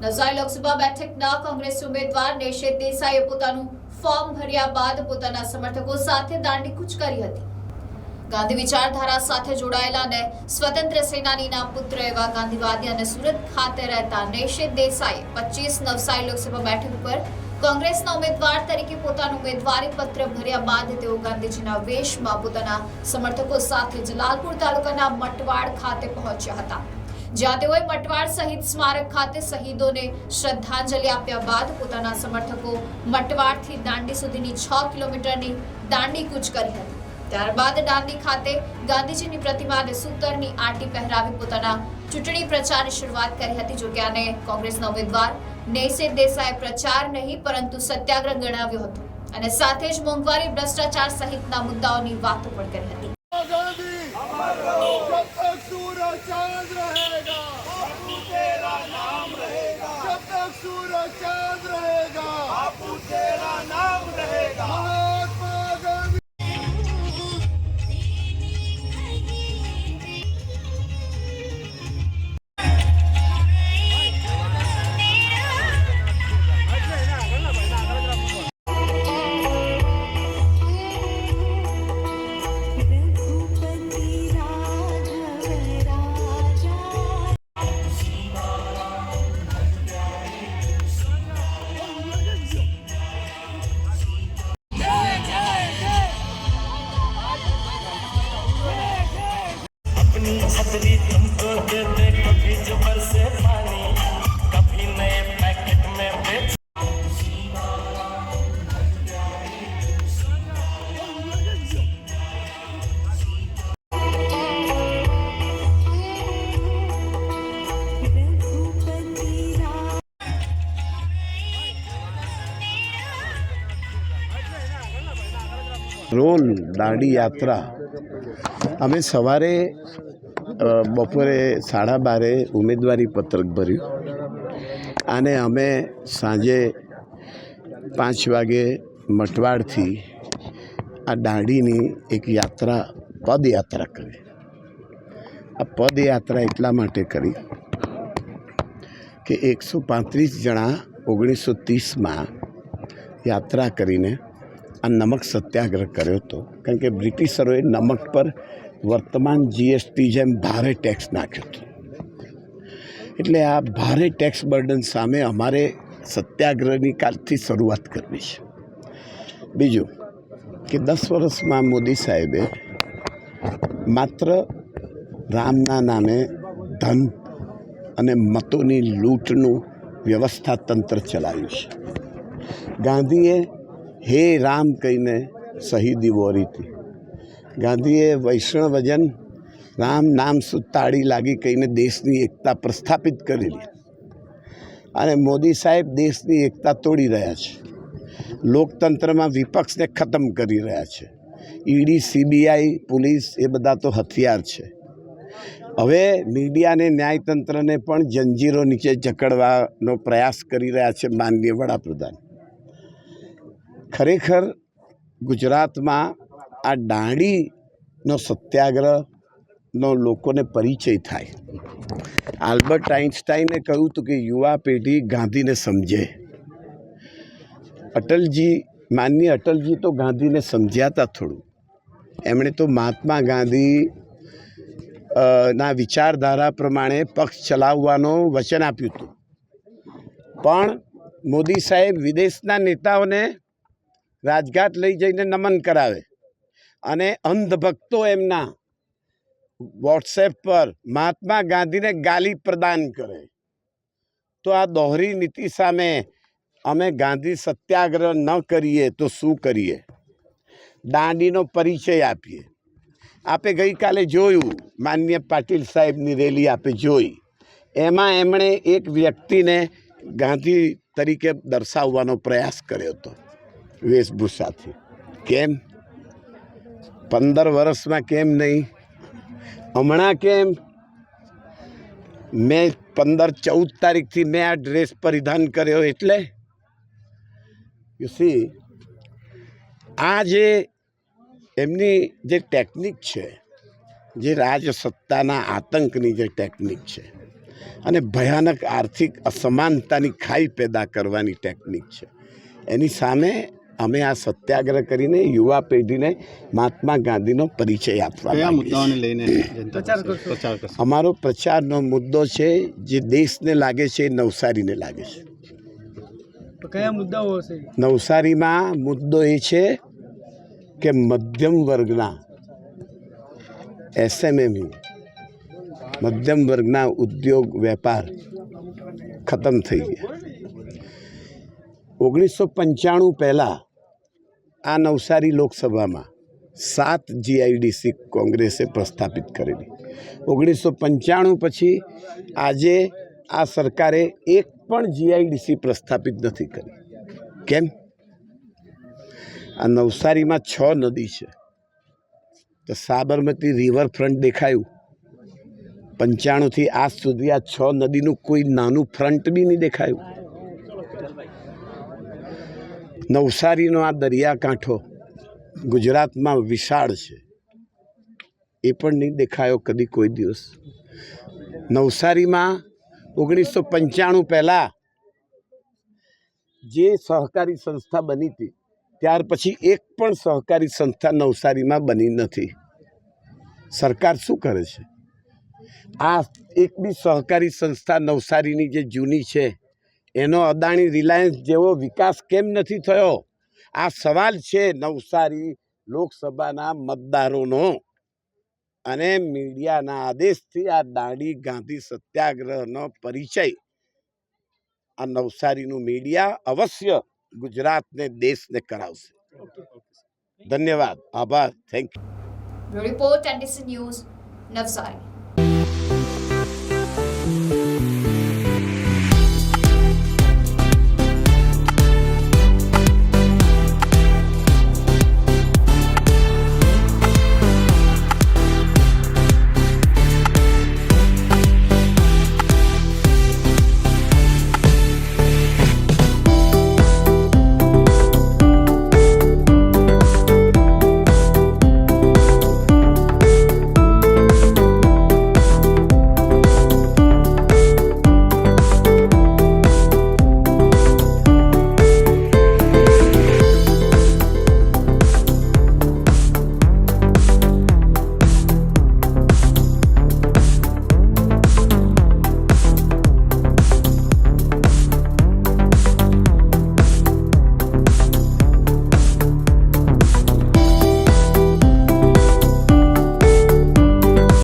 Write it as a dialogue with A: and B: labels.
A: નવસારી લોકસભા બેઠકના કોંગ્રેસ ઉમેદવાર નેશેદ દેસાઈએ પોતાનું ફોર્મ ભર્યા બાદ પોતાના સમર્થકો સાથે દાંડી કૂચ કરી હતી. ગાંધી વિચારધારા સાથે જોડાયેલા અને સ્વતંત્ર સેનાનીના પુત્ર એવા ગાંધીવાદી અને સુરત ખાતે રહેતા નેશેદ દેસાઈએ પચીસ નવસારી લોકસભા બેઠક ઉપર કોંગ્રેસના ઉમેદવાર તરીકે પોતાનું ઉમેદવારી પત્ર ભર્યા બાદ તેઓ ગાંધીજીના વેશમાં પોતાના સમર્થકો સાથે જલાલપુર તાલુકાના મટવાડ ખાતે પહોંચ્યા હતા. જ્યાં તેઓએ મટવાડ સહિત સ્મારક ખાતે શહીદોને શ્રદ્ધાંજલિ આપ્યા બાદ પોતાના સમર્થકો મટવાડથી દાંડી સુધીની છ કિલોમીટરની દાંડી કૂચ કરી હતી. ત્યારબાદ દાંડી ખાતે ગાંધીજીની પ્રતિમાને સૂતરની આંટી પહેરાવી પોતાના ચૂંટણી પ્રચારની શરૂઆત કરી હતી, જોકે આને કોંગ્રેસના ઉમેદવાર નેસે દેસાઈ પ્રચાર નહીં, પરંતુ સત્યાગ્રહ ગણાવ્યો હતો. અને સાથે જ મોંઘવારી, ભ્રષ્ટાચાર સહિતના મુદ્દાઓની વાતો પણ કરી હતી.
B: રોલ દાંડી યાત્રા. અમે સવારે બપોરે સાડા બારે ઉમેદવારી પત્રક ભર્યું. અને અમે સાંજે પાંચ વાગે મટવાડથી આ દાંડીની એક યાત્રા, પદયાત્રા કરી. આ પદયાત્રા એટલા માટે કરી કે એકસો પાંત્રીસ જણા ઓગણીસો ત્રીસમાં યાત્રા કરીને આ નમક સત્યાગ્રહ કર્યો હતો. કારણ કે બ્રિટિશરોએ નમક પર વર્તમાન જીએસટી જેમ ભારે ટેક્સ નાખ્યો હતો. એટલે આ ભારે ટેક્સ બર્ડન સામે અમારે સત્યાગ્રહની કાલથી શરૂઆત કરવી છે. બીજું કે દસ વર્ષમાં મોદી સાહેબે માત્ર રામના નામે ધન અને મતોની લૂંટનું વ્યવસ્થા તંત્ર ચલાવ્યું છે. ગાંધીએ હે રામ કહીને શહીદી વોરી હતી. ગાંધીએ વૈષ્ણવજન રામ નામ સુતાળી લાગી કહીને દેશની એકતા પ્રસ્થાપિત કરેલી અને મોદી સાહેબ દેશની એકતા તોડી રહ્યા છે. લોકતંત્રમાં વિપક્ષને ખતમ કરી રહ્યા છે. ઈડી, સીબીઆઈ, પોલીસ એ બધા તો હથિયાર છે. હવે મીડિયાને, ન્યાયતંત્રને પણ જંજીરો નીચે જકડવાનો પ્રયાસ કરી રહ્યા છે માનનીય વડાપ્રધાન. ખરેખર ગુજરાતમાં આ દાંડીનો સત્યાગ્રહનો લોકોને પરિચય થાય. આલ્બર્ટ આઇન્સ્ટાઈને કહ્યું હતું કે યુવા પેઢી ગાંધીને સમજે. અટલજી, માનનીય અટલજી તો ગાંધીને સમજ્યા હતા થોડું. એમણે તો મહાત્મા ગાંધી ના વિચારધારા પ્રમાણે પક્ષ ચલાવવાનો વચન આપ્યું હતું. પણ મોદી સાહેબ વિદેશના નેતાઓને રાજઘાટ લઈ જઈને નમન કરાવે. અને અંધભક્તો એમના વોટ્સએપ પર મહાત્મા ગાંધીને ગાલી પ્રદાન કરે. તો આ દોહરી નીતિ સામે અમે ગાંધી સત્યાગ્રહ ન કરીએ તો શું કરીએ? દાંડીનો પરિચય આપીએ. આપે ગઈકાલે જોયું, માન્ય પાટીલ સાહેબની રેલી આપે જોઈ. એમાં એમણે એક વ્યક્તિને ગાંધી તરીકે દર્શાવવાનો પ્રયાસ કર્યો હતો. વેશભૂષાથી. કેમ? પંદર વર્ષમાં કેમ નહીં? હમણાં કેમ? મેં પંદર ચૌદ તારીખથી મેં આ ડ્રેસ પરિધાન કર્યો એટલે? યુ સી આ જે એમની જે ટેકનિક છે, જે રાજસત્તાના આતંકની જે ટેકનિક છે, અને ભયાનક આર્થિક અસમાનતાની ખાઈ પેદા કરવાની ટેકનિક છે, એની સામે અમે આ સત્યાગ્રહ કરીને યુવા પેઢીને મહાત્મા ગાંધીનો પરિચય આપવા
C: મુદ્દાઓને લઈને
B: અમારો પ્રચારનો મુદ્દો છે જે દેશને લાગે છે એ નવસારીને લાગે છે.
D: કયા મુદ્દાઓ હશે?
B: નવસારીમાં મુદ્દો એ છે કે મધ્યમ વર્ગના એસએમએમઈ મધ્યમ વર્ગના ઉદ્યોગ વેપાર ખતમ થઈ ગયા. ઓગણીસો પંચાણું પહેલાં આ નવસારી લોકસભામાં સાત જીઆઈડીસી કોંગ્રેસે પ્રસ્થાપિત કરેલી. ઓગણીસો પંચાણું પછી આજે આ સરકારે એક પણ જીઆઈડીસી પ્રસ્થાપિત નથી કરી. કેમ? આ નવસારીમાં છ નદી છે. તો સાબરમતી રિવરફ્રન્ટ દેખાયું. પંચાણુંથી આજ સુધી આ છ નદીનું કોઈ નાનું ફ્રન્ટ બી નહીં દેખાયું. નવસારીનો આ દરિયાકાંઠો ગુજરાતમાં વિશાળ છે. એ પણ નહીં દેખાયો કદી કોઈ દિવસ. નવસારીમાં ઓગણીસો પંચાણું પહેલાં જે સહકારી સંસ્થા બની હતી, ત્યાર પછી એક પણ સહકારી સંસ્થા નવસારીમાં બની નથી. સરકાર શું કરે છે? આ એક બી સહકારી સંસ્થા નવસારીની જે જૂની છે એનો અદાણી રિલાયન્સ જેવો વિકાસ કેમ નથી થયો? આ સવાલ છે નવસારી લોકસભાના મતદારોનો. અને મીડિયાના આદેશથી આ દાંડી ગાંધી સત્યાગ્રહનો પરિચય. આ નવસારીનું મીડિયા અવશ્ય ગુજરાતને, દેશને કરાવશે. ધન્યવાદ. આભાર. Thank you
A: report and news Navsari